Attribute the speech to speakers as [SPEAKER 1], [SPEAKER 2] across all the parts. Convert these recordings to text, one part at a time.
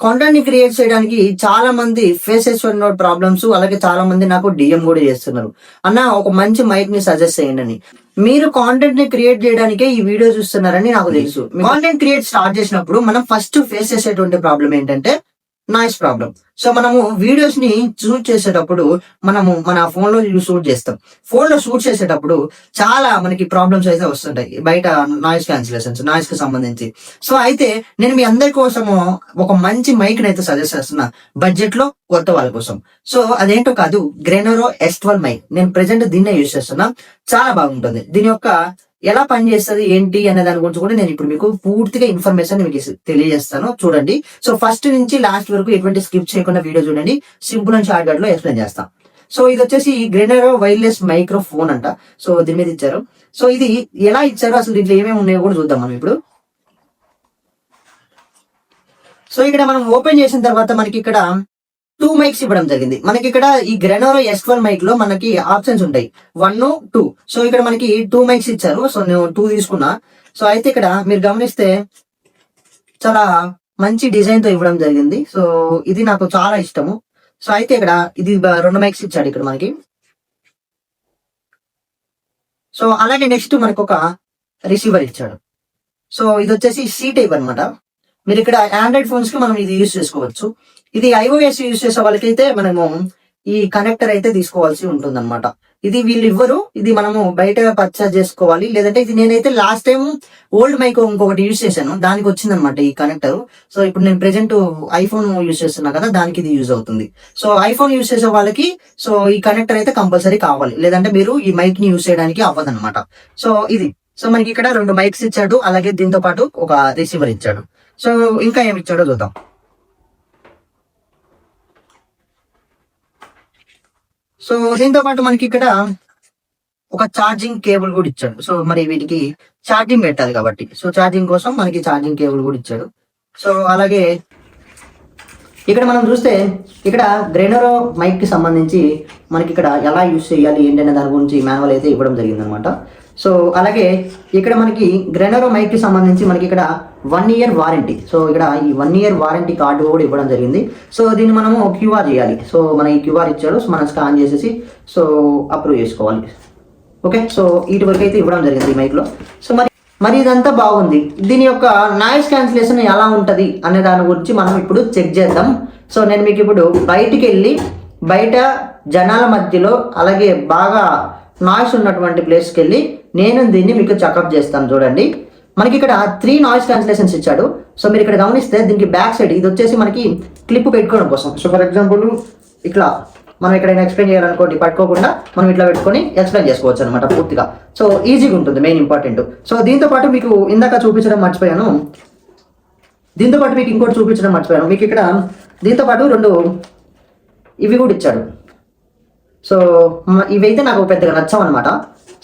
[SPEAKER 1] కాంటెంట్ని create చేయడానికి చాలా మంది ఫేసెస్ నోట్ ప్రాబ్లమ్స్ అలాగే చాలా మంది నాకు డిఎం కూడా చేస్తున్నారు. అన్న ఒక మంచి మైక్ని సజెస్ట్ చేయండి అని. మీరు కాంటెంట్ని క్రియేట్ చేయడానికే ఈ వీడియో చూస్తున్నారని నాకు తెలుసు. కాంటెంట్ క్రియేట్ స్టార్ట్ చేసినప్పుడు మనం ఫస్ట్ ఫేస్ చేసేటువంటి ప్రాబ్లం ఏంటంటే నాయిస్ ప్రాబ్లం సో మనము వీడియోస్ని షూట్ చేసేటప్పుడు మనము మన ఫోన్లో షూట్ చేస్తాం. ఫోన్లో షూట్ చేసేటప్పుడు చాలా మనకి ప్రాబ్లమ్స్ అయితే వస్తుంటాయి. బయట నాయిస్ క్యాన్సిలేషన్స్ నాయిస్కి సంబంధించి. సో అయితే నేను మీ అందరి కోసము ఒక మంచి మైక్ అయితే సజెస్ట్ చేస్తున్నా. బడ్జెట్లో కొత్త వాళ్ళ కోసం. సో అదేంటో కాదు గ్రెనోరో ఎస్ ట్వెల్వ్ మైక్ నేను ప్రెసెంట్ దీన్నే యూజ్ చేస్తున్నా. చాలా బాగుంటుంది. దీని యొక్క ఎలా పనిచేస్తుంది ఏంటి అనే దాని గురించి కూడా నేను ఇప్పుడు మీకు పూర్తిగా ఇన్ఫర్మేషన్ మీకు తెలియజేస్తాను. చూడండి. సో ఫస్ట్ నుంచి లాస్ట్ వరకు ఎటువంటి స్కిప్ చేయకుండా వీడియో చూడండి. సింపుల్ అండ్ షార్ట్ కట్లో ఎక్స్ప్లెయిన్ చేస్తాం. సో ఇది వచ్చేసి గ్రెనరో వైర్లెస్ మైక్రోఫోన్ అంట. సో దీని మీద ఇచ్చారు. సో ఇది ఎలా ఇచ్చారో? అసలు దీంట్లో ఏమేమి ఉన్నాయో కూడా చూద్దాం మనం ఇప్పుడు. సో ఇక్కడ మనం ఓపెన్ చేసిన తర్వాత మనకి ఇక్కడ టూ మైక్స్ ఇవ్వడం జరిగింది. మనకి ఇక్కడ ఈ గ్రెనోరో ఎస్ ట్వెల్వ్ మైక్లో మనకి ఆప్షన్స్ ఉంటాయి. One two. సో ఇక్కడ మనకి టూ మైక్స్ ఇచ్చారు. సో నేను టూ తీసుకున్నా. సో అయితే ఇక్కడ మీరు గమనిస్తే చాలా మంచి డిజైన్తో ఇవ్వడం జరిగింది. సో ఇది నాకు చాలా ఇష్టము. సో అయితే ఇక్కడ ఇది రెండు మైక్స్ ఇచ్చాడు ఇక్కడ మనకి. సో అలాగే నెక్స్ట్ మనకు ఒక రిసీవర్ ఇచ్చాడు. సో ఇది వచ్చేసి సీ టైప్ అన్నమాట. మీరు ఇక్కడ ఆండ్రాయిడ్ ఫోన్స్కి మనం ఇది యూజ్ చేసుకోవచ్చు. ఇది ఐఓఎస్ యూజ్ చేసే వాళ్ళకైతే మనము ఈ కనెక్టర్ అయితే తీసుకోవాల్సి ఉంటుంది అనమాట ఇది వీళ్ళు ఇవ్వరు. ఇది మనము బయట పర్చేస్ చేసుకోవాలి. లేదంటే ఇది నేనైతే లాస్ట్ టైం ఓల్డ్ మైక్ ఇంకొకటి యూజ్ చేశాను. దానికి వచ్చిందనమాట ఈ కనెక్టర్ సో ఇప్పుడు నేను ప్రెజెంట్ ఐఫోన్ యూజ్ చేస్తున్నా కదా దానికి ఇది యూజ్ అవుతుంది. సో ఐఫోన్ యూజ్ చేసే వాళ్ళకి సో ఈ కనెక్టర్ అయితే కంపల్సరీ కావాలి. లేదంటే మీరు ఈ మైక్ని యూజ్ చేయడానికి అవ్వదన్నమాట. సో ఇది. సో మనకి ఇక్కడ రెండు మైక్స్ ఇచ్చాడు. అలాగే దీంతో పాటు ఒక రిసీవర్ ఇచ్చాడు. సో ఇంకా ఏమి ఇచ్చాడో చూద్దాం. సో దీంతో పాటు మనకి ఇక్కడ ఒక ఛార్జింగ్ కేబుల్ కూడా ఇచ్చాడు. సో మరి వీటికి ఛార్జింగ్ పెట్టాలి కాబట్టి. సో ఛార్జింగ్ కోసం మనకి ఛార్జింగ్ కేబుల్ కూడా ఇచ్చాడు. సో అలాగే ఇక్కడ మనం చూస్తే ఇక్కడ గ్రైనరో మైక్కి సంబంధించి మనకి ఇక్కడ ఎలా యూస్ చేయాలి ఏంటనే దాని గురించి మాన్యువల్ అయితే ఇవ్వడం జరిగింది అనమాట సో అలాగే ఇక్కడ మనకి గ్రెనరో మైక్కి సంబంధించి మనకి ఇక్కడ వన్ ఇయర్ వారంటీ సో ఇక్కడ ఈ వన్ ఇయర్ వారంటీ కార్డు కూడా ఇవ్వడం జరిగింది. సో దీన్ని మనము క్యూఆర్ చేయాలి. సో మన ఈ క్యూఆర్ ఇచ్చాడు. సో మనం స్కాన్ చేసేసి సో అప్రూవ్ చేసుకోవాలి. ఓకే సో వీటి వరకు అయితే ఇవ్వడం జరిగింది ఈ మైక్లో సో మరి మరి ఇదంతా బాగుంది. దీని యొక్క నాయిస్ క్యాన్సిలేషన్ ఎలా ఉంటుంది అనే దాని గురించి మనం ఇప్పుడు చెక్ చేద్దాం. సో నేను మీకు ఇప్పుడు బయటికి వెళ్ళి బయట జనాల మధ్యలో అలాగే బాగా నాయిస్ ఉన్నటువంటి ప్లేస్కి వెళ్ళి నేను దీన్ని మీకు చెకప్ చేస్తాను చూడండి. మనకి ఇక్కడ త్రీ నాయిస్ క్యాన్సిలేషన్స్ ఇచ్చాడు. సో మీరు ఇక్కడ గమనిస్తే దీనికి బ్యాక్ సైడ్ ఇది వచ్చేసి మనకి క్లిప్ పెట్టుకోవడం కోసం. సో ఫర్ ఎగ్జాంపుల్ ఇట్లా మనం ఎక్కడైనా ఎక్స్ప్లెయిన్ చేయాలనుకోండి పట్టుకోకుండా మనం ఇట్లా పెట్టుకొని ఎక్స్ప్లెయిన్ చేసుకోవచ్చు అనమాట పూర్తిగా. సో ఈజీగా ఉంటుంది మెయిన్ ఇంపార్టెంట్ సో దీంతో పాటు మీకు ఇందాక చూపించడం మర్చిపోయాను. దీంతో పాటు మీకు ఇంకోటి చూపించడం మర్చిపోయాను. మీకు ఇక్కడ దీంతో పాటు రెండు ఇవి కూడా ఇచ్చాడు. సో ఇవైతే నాకు పెద్దగా నచ్చవన్నమాట.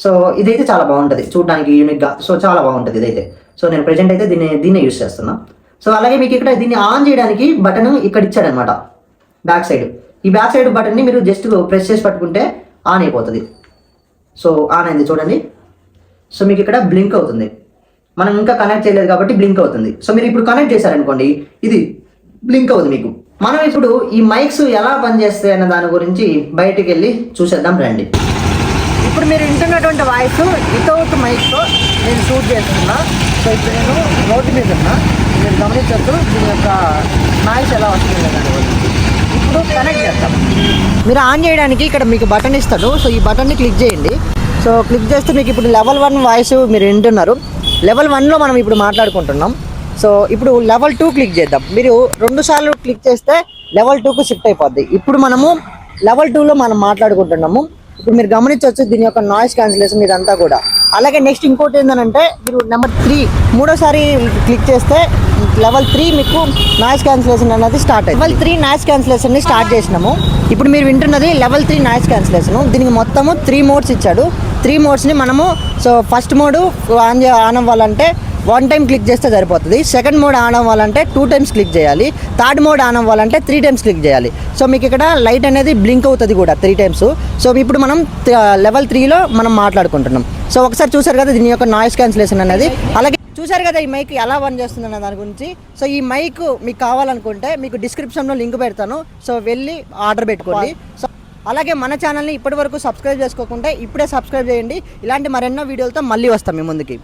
[SPEAKER 1] సో ఇదైతే చాలా బాగుంటుంది చూడడానికి యూనిక్గా సో చాలా బాగుంటుంది ఇదైతే. సో నేను ప్రెజెంట్ అయితే దీన్ని దీన్నే యూస్ చేస్తున్నా. సో అలాగే మీకు ఇక్కడ దీన్ని ఆన్ చేయడానికి బటన్ ఇక్కడ ఇచ్చాడనమాట. బ్యాక్ సైడ్ ఈ బ్యాక్ సైడ్ బటన్ని మీరు జస్ట్ ప్రెస్ చేసి పట్టుకుంటే ఆన్ అయిపోతుంది. సో ఆన్ అయింది చూడండి. సో మీకు ఇక్కడ బ్లింక్ అవుతుంది. మనం ఇంకా కనెక్ట్ చేయలేదు కాబట్టి బ్లింక్ అవుతుంది. సో మీరు ఇప్పుడు కనెక్ట్ చేశారనుకోండి ఇది బ్లింక్ అవుతుంది మీకు. మనం ఇప్పుడు ఈ మైక్స్ ఎలా పనిచేస్తాయి అన్న దాని గురించి బయటికి వెళ్ళి చూసేద్దాం రండి. ఇప్పుడు మీరు వింటున్నటువంటి వాయిస్ వితౌట్ మైక్తో నేను షూట్ చేస్తున్నా. సో ఇప్పుడు నేను రోడ్డు మీద ఉన్నా. మీరు గమనించవచ్చు దీని యొక్క నాయిస్ ఎలా వస్తుంది ఇప్పుడు కనెక్ట్ చేస్తాం మీరు ఆన్ చేయడానికి ఇక్కడ మీకు బటన్ ఇస్తాడు. సో ఈ బటన్ని క్లిక్ చేయండి. సో క్లిక్ చేస్తే మీకు ఇప్పుడు లెవెల్ వన్ వాయిస్ మీరు వింటున్నారు. లెవెల్ వన్లో మనం ఇప్పుడు మాట్లాడుకుంటున్నాం. సో ఇప్పుడు లెవెల్ టూ క్లిక్ చేద్దాం. మీరు రెండు సార్లు క్లిక్ చేస్తే లెవెల్ టూకు షిఫ్ట్ అయిపోద్ది. ఇప్పుడు మనము లెవెల్ టూలో మనం మాట్లాడుకుంటున్నాము. ఇప్పుడు మీరు గమనించవచ్చు దీని యొక్క నాయిస్ క్యాన్సిలేషన్ ఇదంతా కూడా. అలాగే నెక్స్ట్ ఇంకోటి ఏంటంటే మీరు నెంబర్ త్రీ మూడోసారి క్లిక్ చేస్తే లెవెల్ త్రీ మీకు నాయిస్ క్యాన్సిలేషన్ అనేది స్టార్ట్ అయింది లెవెల్ త్రీ నాయిస్ క్యాన్సిలేషన్ని స్టార్ట్ చేసినాము. ఇప్పుడు మీరు వింటున్నది లెవెల్ త్రీ నాయిస్ క్యాన్సిలేషన్ దీనికి మొత్తము త్రీ మోడ్స్ ఇచ్చాడు. త్రీ మోడ్స్ని మనము so first mode on on అవ్వాలంటే వన్ టైం క్లిక్ చేస్తే సరిపోతుంది. సెకండ్ మోడ్ ఆన్ అవ్వాలంటే టూ టైమ్స్ క్లిక్ చేయాలి. థర్డ్ మోడ్ ఆన్ అవ్వాలంటే త్రీ టైమ్స్ క్లిక్ చేయాలి. సో మీకు ఇక్కడ లైట్ అనేది బ్లింక్ అవుతుంది కూడా త్రీ టైమ్స్. సో ఇప్పుడు మనం లెవెల్ త్రీలో మనం మాట్లాడుకుంటున్నాం. సో ఒకసారి చూసారు కదా దీని యొక్క నాయిస్ క్యాన్సిలేషన్ అనేది? అలాగే
[SPEAKER 2] చూశారు కదా ఈ మైక్ ఎలా పని చేస్తుందన్న దాని గురించి? సో ఈ మైక్ మీకు కావాలనుకుంటే మీకు డిస్క్రిప్షన్లో లింక్ పెడతాను. సో వెళ్ళి ఆర్డర్ పెట్టుకోండి. సో అలాగే మన ఛానల్ని ఇప్పటి వరకు సబ్స్క్రైబ్ చేసుకోకుంటే ఇప్పుడే సబ్స్క్రైబ్ చేయండి. ఇలాంటి మరెన్నో వీడియోలతో మళ్ళీ వస్తాం మీ ముందుకి.